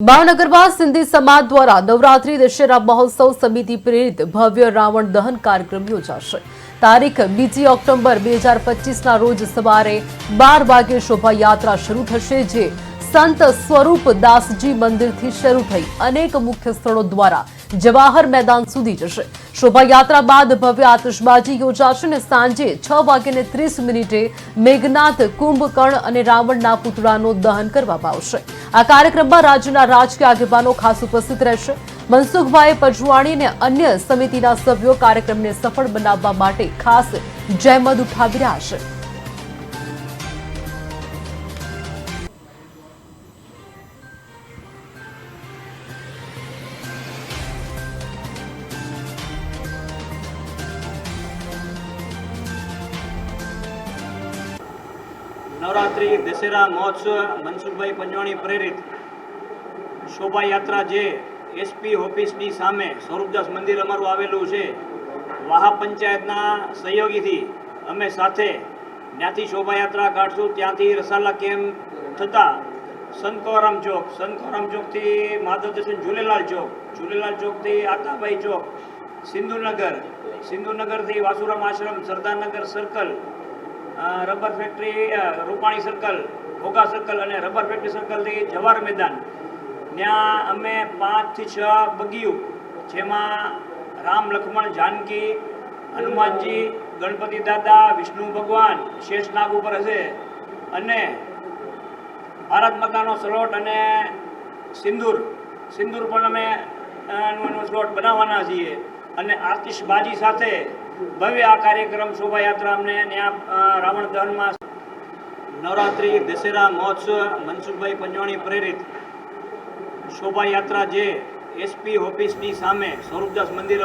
ભાવનગરમાં સિંધી સમાજ દ્વારા નવરાત્રી દશેરા મહોત્સવ સમિતિ પ્રેરિત ભવ્ય રાવણ દહન કાર્યક્રમ યોજાશે. તારીખ બીજી ઓક્ટોબર બે હજાર પચીસના રોજ સવારે બાર વાગે શોભાયાત્રા શરૂ થશે, જે સંત સ્વરૂપ દાસજી મંદિરથી શરૂ થઈ અનેક મુખ્ય સ્થળો દ્વારા જવાહર મેદાન સુધી જશે. શોભાયાત્રા બાદ ભવ્ય આતશબાજી યોજાશે અને સાંજે છ વાગ્યે ત્રીસ મિનિટે મેઘનાથ, કુંભકર્ણ અને રાવણના પુતળાનું દહન કરવામાં આવશે. આ કાર્યક્રમમાં રાજ્યના રાજકીય આગેવાનો ખાસ ઉપસ્થિત રહેશે. મનસુખભાઈ પજવાણી અને અન્ય સમિતિના સભ્યો કાર્યક્રમને સફળ બનાવવા માટે ખાસ જહેમત ઉઠાવી રહ્યા છે. નવરાત્રિ, દશેરા, મહોત્સવ, મનસુખભાઈ પંજવાણી પ્રેરિત શોભાયાત્રા જે એસપી ઓફિસની સામે સ્વરૂપદાસ મંદિર અમારું આવેલું છે, વાહા પંચાયતના સહયોગીથી અમે સાથે ત્યાંથી શોભાયાત્રા કાઢશું. ત્યાંથી રસાલા કેમ્પ થતાં સંતકોરામ ચોક સંતકોરામ ચોકથી માધવ દર્શન, ઝૂલેલાલ ચોક, ઝૂલેલાલ ચોકથી આતાભાઈ ચોક, Sindhunagar, સિંધુનગરથી Vasuram ashram, Sardarnagar circle rubber factory Rupani circle Ghogha circle અને રબર ફેક્ટરી સર્કલથી જવાહર મેદાન. ત્યાં અમે પાંચથી છ બગીયું, જેમાં રામ લક્ષ્મણ જાનકી, હનુમાનજી, ગણપતિ દાદા, વિષ્ણુ ભગવાન શેષનાગ ઉપર હશે. અને ભારત માતાનો સ્લોટ અને સિંદૂર. સિંદૂર પણ અમે સ્લોટ બનાવવાના છીએ. અને આતિશબાજી સાથે ભવ્ય આ કાર્યક્રમ શોભાયાત્રા અમને ત્યાં રાવણ દહનમાં નવરાત્રિ, દશેરા મહોત્સવ મનસુખભાઈ પંજવાણી પ્રેરિત શોભાયાત્રા જે એસપી ઓફિસની સામે સ્વરૂપદાસ મંદિર